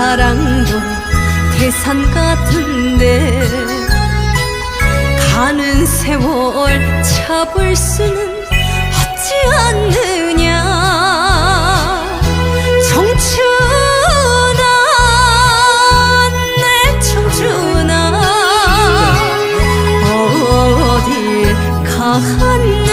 사랑도 태산 같은데 가는 세월 잡을 수는 없지 않느냐. 청춘아 내 청춘아 어디 가한